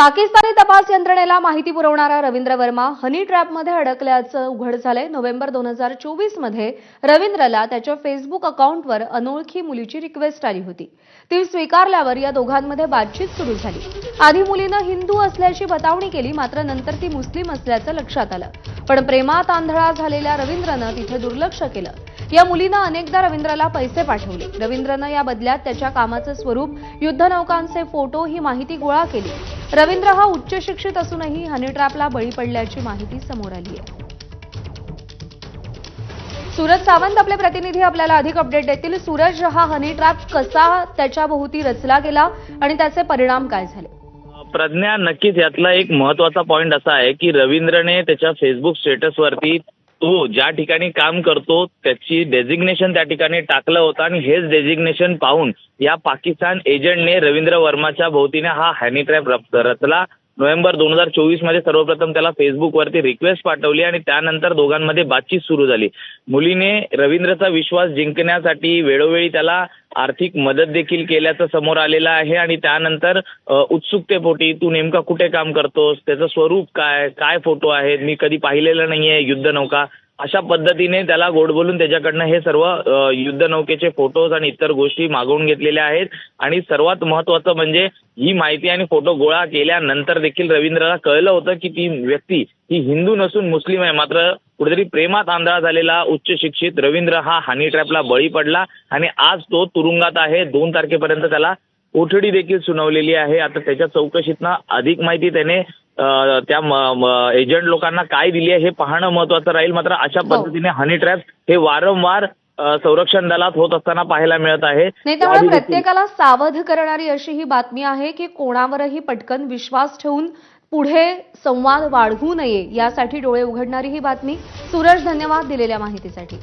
पाकिस्तानी तपास यंत्रणेला माहिती पुरवणारा रवींद्र वर्मा हनी ट्रॅपमध्ये अडकल्याचं उघड झालंय. नोव्हेंबर दोन हजार चोवीसमध्ये रवींद्रला त्याच्या फेसबुक अकाउंटवर अनोळखी मुलीची रिक्वेस्ट आली होती. ती स्वीकारल्यावर या दोघांमध्ये बातचीत सुरू झाली. आधी मुलीनं हिंदू असल्याची बतावणी केली मात्र नंतर ती मुस्लिम असल्याचं लक्षात आलं. पण प्रेमात आंधळा झालेल्या रवींद्रनं तिथे दुर्लक्ष केलं. या मुलीनं अनेकदा रवींद्रला पैसे पाठवले. रवींद्रनं या बदल्यात त्याच्या कामाचं स्वरूप युद्धनौकांचे फोटो ही माहिती गोळा केली. रवींद्र हा उच्च शिक्षित असूनही हनीट्रॅपला बळी पडल्याची माहिती समोर आली आहे. सूरज सावंत आपले प्रतिनिधी आपल्याला अधिक अपडेट देतील. सूरज हा हनी ट्रॅप कसा त्याच्या भोवती रचला गेला आणि त्याचे परिणाम काय झाले? प्रज्ञा नक्कीच यातला एक महत्त्वाचा पॉइंट असा आहे की रवींद्रने त्याच्या फेसबुक स्टेटसवरती तो ज्या ठिकाणी काम करतो त्याची डेझिग्नेशन त्या ठिकाणी टाकलं होतं आणि हेच डेझिग्नेशन पाहून या पाकिस्तान एजंटने रवींद्र वर्माच्या भोवतीने हा हॅनी ट्रॅप रप- रचला. नोव्हेंबर दोन हजार चोवीसमध्ये सर्वप्रथम त्याला फेसबुकवरती रिक्वेस्ट पाठवली आणि त्यानंतर दोघांमध्ये बातचीत सुरू झाली. मुलीने रवींद्रचा विश्वास जिंकण्यासाठी वेळोवेळी त्याला आर्थिक मदत देखील केल्याचं समोर आलेलं आहे आणि त्यानंतर उत्सुकतेपोटी तू नेमका कुठे काम करतोस? त्याचं स्वरूप काय? काय फोटो आहेत? मी कधी पाहिलेलं नाहीये युद्धनौका अशा पद्धतीने त्याला गोड बोलून त्याच्याकडनं हे सर्व युद्धनौकेचे फोटोज आणि इतर गोष्टी मागवून घेतलेल्या आहेत. आणि सर्वात महत्वाचं म्हणजे ही माहिती आणि फोटो गोळा केल्यानंतर देखील रवींद्रला कळलं होतं की ती व्यक्ती ही हिंदू नसून मुस्लिम आहे. मात्र कुठेतरी प्रेमात आंधळा झालेला उच्च शिक्षित रवींद्र हा हनी ट्रॅपला बळी पडला आणि आज तो तुरुंगात आहे. दोन तारखेपर्यंत त्याला कोठडी देखील सुनावलेली आहे. आता त्याच्या चौकशीतनं अधिक माहिती त्याने त्या एजंट लोकांना काय दिली आहे हे पाहणं महत्वाचं राहील. मात्र अशा हो. पद्धतीने हनी ट्रॅप हे वारंवार संरक्षण दलात होत असताना पाहायला मिळत आहे. नाही त्यामुळे प्रत्येकाला सावध करणारी अशी ही बातमी आहे की कोणावरही पटकन विश्वास ठेवून पुढे संवाद वाढवू नये यासाठी डोळे उघडणारी ही बातमी सूरज धन्यवाद दिलेल्या माहितीसाठी.